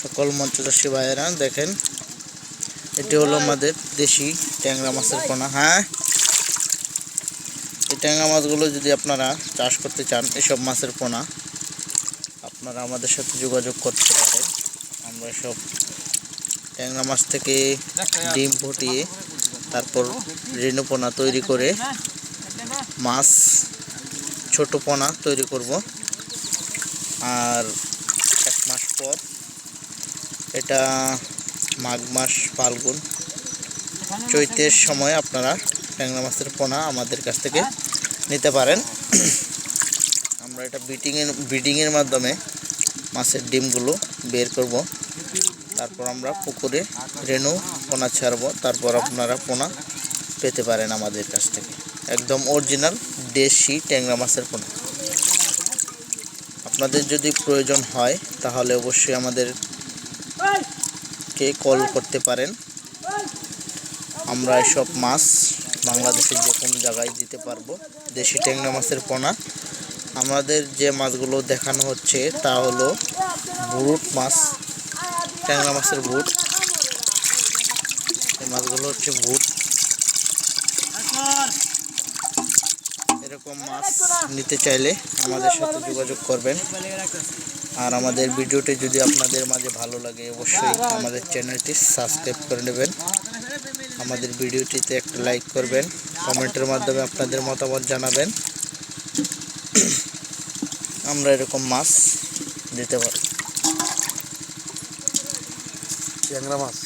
সকল মঞ্চচাষী ভাইয়েরা দেখেন এটি হলো আমাদের দেশি ট্যাংরা মাছের পোনা হ্যাঁ? এই ট্যাংরা মাছগুলো যদি আপনারা চাষ করতে চান এসব মাছের পোনা আপনারা আমাদের সাথে যোগাযোগ করতে পারেন। আমরা সব ট্যাংরা মাছ থেকে ডিম ফুটিয়ে তারপর রেণু পোনা তৈরি করে মাছ ছোট পোনা তৈরি করব। আর এক মাস পর এটা মাঘ মাস ফাল্গুন। চৈতের সময় আপনারা ট্যাংরা মাছের পোনা আমাদের কাছ থেকে নিতে পারেন। আমরা এটা বিটিংয়ের ব্রিডিংয়ের মাধ্যমে মাছের ডিমগুলো বের করব। তারপর আমরা পুকুরে রেণু পোনা ছাড়বো। তারপর আপনারা পোনা পেতে পারেন আমাদের কাছ থেকে। একদম অরিজিনাল দেশি ট্যাংরা মাছের পোনা। আপনাদের যদি প্রয়োজন হয়, তাহলে অবশ্যই আমাদের কে কল করতে পারেন। আমরা এসব মাছ বাংলাদেশের যে কোনো জায়গায় দিতে পারব, দেশি ট্যাংরা মাছের পোনা। আমাদের যে মাছগুলো দেখানো হচ্ছে, তা হলো বুরুট মাছ, ট্যাংরা মাছের বুট এই মাছগুলো হচ্ছে বুট এরকম মাছ নিতে চাইলে আমাদের সাথে যোগাযোগ করবেন। আর আমাদের ভিডিওটি যদি আপনাদের মাঝে ভালো লাগে, অবশ্যই আমাদের চ্যানেলটি সাবস্ক্রাইব করে নেবেন। আমাদের ভিডিওটিতে একটা লাইক করবেন, কমেন্টের মাধ্যমে আপনাদের মতামত জানাবেন। আমরা এরকম মাছ দিতে পারি। ট্যাংরা মাছ।